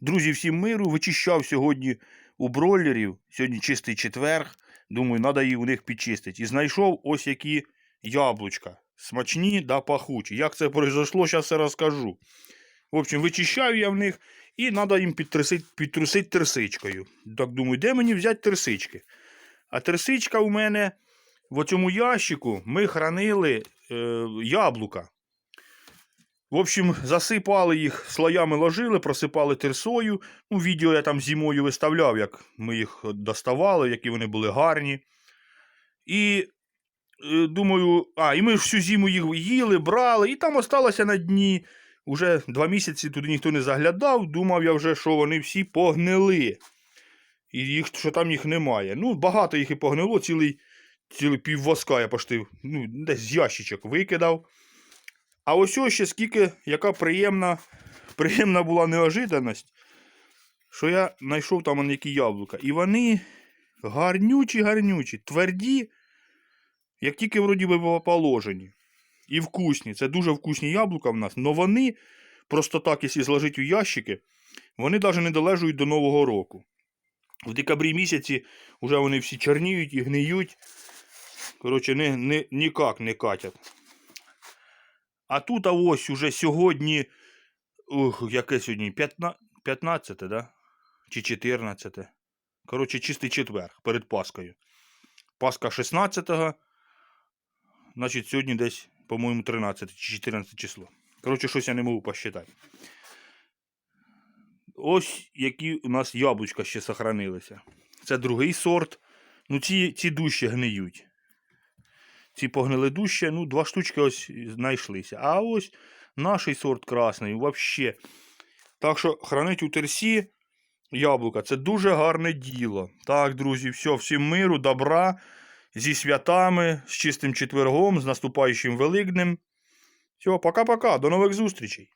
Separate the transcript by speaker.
Speaker 1: Друзі, всім миру. Вичищав сьогодні у бройлерів. Сьогодні чистий четверг. Думаю, треба її у них підчистити. І знайшов ось які яблучка. Смачні да пахучі. Як це произошло, зараз все розкажу. В общем, вичищаю я в них і треба їм підтрусити, підтрусити терсичкою. Так думаю, де мені взяти терсички? А терсичка у мене в цьому ящику ми хранили е, яблука. В общем, засипали їх слоями ложили, просипали терсою. Ну, відео я там зимою виставляв, як ми їх доставали, які вони були гарні. І е, думаю, а, і ми всю зиму їх їли, брали, і там осталося на дні. Уже два місяці туди ніхто не заглядав, думав я вже, що вони всі погнили. І їх, що там їх немає. Ну, багато їх і погнило, цілий, цілий піввоска я пошти, ну, десь ящичок викидав. А ось ось ще скільки, яка приємна, приємна була неожиданість, що я знайшов там які яблука. І вони гарнючі, гарнючі, тверді, як тільки вроді би положені. І вкусні. Це дуже вкусні яблука в нас. але вони просто так, якщо зложити у ящики, вони навіть не долежують до Нового року. В декабрі місяці вже вони всі чорніють і гниють. Коротше, не, не, ніяк не катять. А тут а ось уже сьогодні. Ух, яке сьогодні? 15, 15 да? Чи 14. Коротше, чистий четвер перед Паскою. Пасха 16-го. Значить, сьогодні десь, по-моєму, 13 чи 14 число. Коротше, щось я не можу посчитати. Ось які у нас яблучка ще сохранилися. Це другий сорт. Ну, ці, ці дужче гниють. Ці погнили дужче, ну, два штучки ось знайшлися. А ось наш сорт красний, взагалі. Так що хранить у терсі яблука це дуже гарне діло. Так, друзі, все, всім миру, добра, зі святами, з чистим четвергом, з наступаючим Великднем. Все, пока-пока, до нових зустрічей.